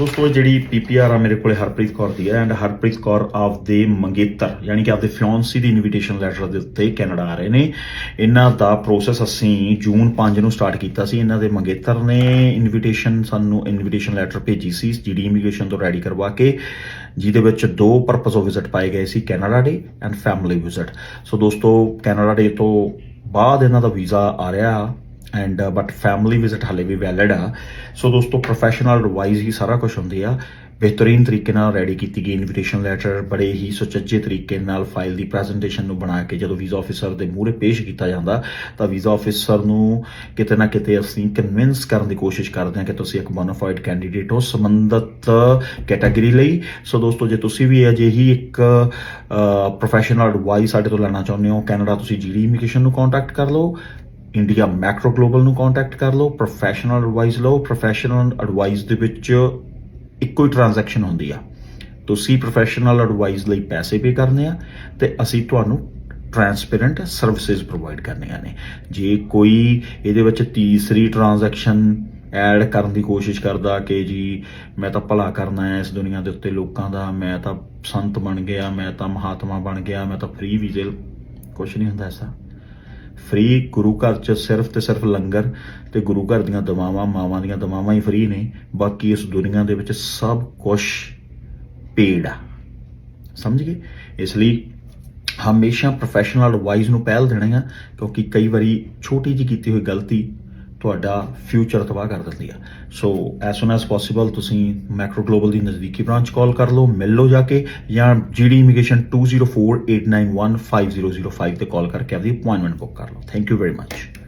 ਦੋਸਤੋ, ਇਹ ਜਿਹੜੀ ਪੀਪੀਆਰ ਆ ਮੇਰੇ ਕੋਲੇ ਹਰਪ੍ਰੀਤ ਕੌਰ ਦੀ ਹੈ ਐਂਡ ਹਰਪ੍ਰੀਤ ਕੌਰ ਆਫ ਦੇ ਮੰਗੇਤਰ, ਯਾਨੀ ਕਿ ਆਪਦੇ ਫਿਆਂਸੀ ਦੀ ਇਨਵੀਟੇਸ਼ਨ ਲੈਟਰ ਦੇ ਉੱਤੇ ਕੈਨੇਡਾ ਆ ਰਹੇ ਨੇ। ਇਹਨਾਂ ਦਾ ਪ੍ਰੋਸੈਸ ਅਸੀਂ ਜੂਨ 5 ਨੂੰ ਸਟਾਰਟ ਕੀਤਾ ਸੀ। ਇਹਨਾਂ ਦੇ ਮੰਗੇਤਰ ਨੇ ਇਨਵੀਟੇਸ਼ਨ ਸਾਨੂੰ ਇਨਵੀਟੇਸ਼ਨ ਲੈਟਰ ਭੇਜੀ ਸੀ, ਜੀਡੀ ਇਮੀਗ੍ਰੇਸ਼ਨ ਤੋਂ ਰੈਡੀ ਕਰਵਾ ਕੇ, ਜਿਹਦੇ ਵਿੱਚ ਦੋ ਪਰਪਸ ਆਫ ਵਿਜ਼ਿਟ ਪਾਏ ਗਏ ਸੀ Canada day and family visit so ਦੋਸਤੋ ਕੈਨੇਡਾ ਡੇ ਤੋਂ ਬਾਅਦ ਇਹਨਾਂ ਦਾ ਵੀਜ਼ਾ ਆ ਰਿਹਾ। ਐਂਡ ਬਟ ਫੈਮਿਲੀ ਵਿਜ਼ਿਟ ਹਲੇ ਵੀ ਵੈਲਿਡ ਆ। ਸੋ ਦੋਸਤੋ ਪ੍ਰੋਫੈਸ਼ਨਲ ਐਡਵਾਈਸ ਹੀ ਸਾਰਾ ਕੁਝ ਹੁੰਦੀ ਆ। ਬਿਹਤਰੀਨ ਤਰੀਕੇ ਨਾਲ ਰੈਡੀ ਕੀਤੀ ਗਈ ਇਨਵੀਟੇਸ਼ਨ ਲੈਟਰ ਬੜੇ ਹੀ ਸੁਚੱਜੇ ਤਰੀਕੇ ਨਾਲ ਫਾਈਲ ਦੀ ਪ੍ਰੈਜੈਂਟੇਸ਼ਨ ਨੂੰ ਬਣਾ ਕੇ ਜਦੋਂ ਵੀਜ਼ਾ ਆਫੀਸਰ ਦੇ ਮੂਹਰੇ ਪੇਸ਼ ਕੀਤਾ ਜਾਂਦਾ, ਤਾਂ ਵੀਜ਼ਾ ਆਫੀਸਰ ਨੂੰ ਕਿਤੇ ਨਾ ਕਿਤੇ ਅਸੀਂ ਕਨਵਿੰਸ ਕਰਨ ਦੀ ਕੋਸ਼ਿਸ਼ ਕਰਦੇ ਹਾਂ ਕਿ ਤੁਸੀਂ ਇੱਕ ਬੋਨਾਫਾਈਡ ਕੈਂਡੀਡੇਟ ਹੋ ਸੰਬੰਧਿਤ ਕੈਟਾਗਰੀ ਲਈ। ਸੋ ਦੋਸਤੋ, ਜੇ ਤੁਸੀਂ ਵੀ ਅਜਿਹੀ ਇੱਕ ਪ੍ਰੋਫੈਸ਼ਨਲ ਐਡਵਾਈਸ ਸਾਡੇ ਤੋਂ ਲੈਣਾ ਚਾਹੁੰਦੇ ਹੋ ਕੈਨੇਡਾ ਤੁਸੀਂ ਜੀਡੀ ਇਮੀਗ੍ਰੇਸ਼ਨ ਨੂੰ ਕੰਟੈਕਟ ਕਰ ਲਓ। ਇੰਡੀਆ ਮੈਕਰੋ ਗਲੋਬਲ ਨੂੰ ਕੰਟੈਕਟ ਕਰ ਲਓ ਪ੍ਰੋਫੈਸ਼ਨਲ ਐਡਵਾਈਸ ਲਓ ਪ੍ਰੋਫੈਸ਼ਨਲ ਐਡਵਾਈਸ ਦੇ ਵਿੱਚ ਇੱਕੋ ਹੀ ਟ੍ਰਾਂਜੈਕਸ਼ਨ ਹੁੰਦੀ ਆ। ਤੁਸੀਂ ਪ੍ਰੋਫੈਸ਼ਨਲ ਐਡਵਾਈਸ ਲਈ ਪੈਸੇ ਪੇ ਕਰਨੇ ਆ ਤੇ ਅਸੀਂ ਤੁਹਾਨੂੰ ਟ੍ਰਾਂਸਪੇਰੈਂਟ ਸਰਵਿਸਿਜ਼ ਪ੍ਰੋਵਾਈਡ ਕਰਨੀਆਂ ਨੇ। ਜੇ ਕੋਈ ਇਹਦੇ ਵਿੱਚ ਤੀਸਰੀ ਟ੍ਰਾਂਜੈਕਸ਼ਨ ਐਡ ਕਰਨ ਦੀ ਕੋਸ਼ਿਸ਼ ਕਰਦਾ ਕਿ ਜੀ ਮੈਂ ਤਾਂ ਭਲਾ ਕਰਨਾ ਹੈ ਇਸ ਦੁਨੀਆ ਦੇ ਉੱਤੇ ਲੋਕਾਂ ਦਾ, ਮੈਂ ਤਾਂ ਸੰਤ ਬਣ ਗਿਆ, ਮੈਂ ਤਾਂ ਮਹਾਤਮਾ ਬਣ ਗਿਆ, ਮੈਂ ਤਾਂ ਫ੍ਰੀ ਵੀਜ਼ੇ ਕੁਝ ਨਹੀਂ ਹੁੰਦਾ ਐਸਾ। ਫ੍ਰੀ ਗੁਰੂ ਘਰ ਚ ਸਿਰਫ ਤੇ ਸਿਰਫ ਲੰਗਰ ਤੇ ਗੁਰੂ ਘਰ ਦੀਆਂ ਦਵਾਵਾਂ, ਮਾਵਾਂ ਦੀਆਂ ਦਵਾਵਾਂ ਹੀ ਫ੍ਰੀ ਨੇ। ਬਾਕੀ ਇਸ ਦੁਨੀਆ ਦੇ ਵਿੱਚ ਸਭ ਕੁਝ ਪੇਡ ਆ। ਸਮਝ ਗਏ? ਇਸ ਲਈ ਹਮੇਸ਼ਾ ਪ੍ਰੋਫੈਸ਼ਨਲ ਐਡਵਾਈਸ ਨੂੰ ਪਹਿਲ ਦੇਣਾ ਆ, ਕਿਉਂਕਿ ਕਈ ਵਾਰੀ ਛੋਟੀ ਜੀ ਕੀਤੀ ਹੋਈ ਗਲਤੀ ਤੁਹਾਡਾ ਫਿਊਚਰ ਤਬਾਹ ਕਰ ਦਿੰਦੀ ਆ। So as soon as possible ਤੁਸੀਂ ਮੈਕਰੋ ਗਲੋਬਲ ਦੀ ਨਜ਼ਦੀਕੀ ਬ੍ਰਾਂਚ ਕਾਲ ਕਰ ਲਓ, ਮਿਲ ਲਓ ਜਾ ਕੇ, ਜਾਂ ਜੀਡੀ ਇਮੀਗ੍ਰੇਸ਼ਨ 2048915005 ਤੇ ਕਾਲ ਕਰਕੇ ਆਪਦੀ ਅਪਾਇੰਟਮੈਂਟ ਬੁੱਕ ਕਰ ਲਓ। Thank you very much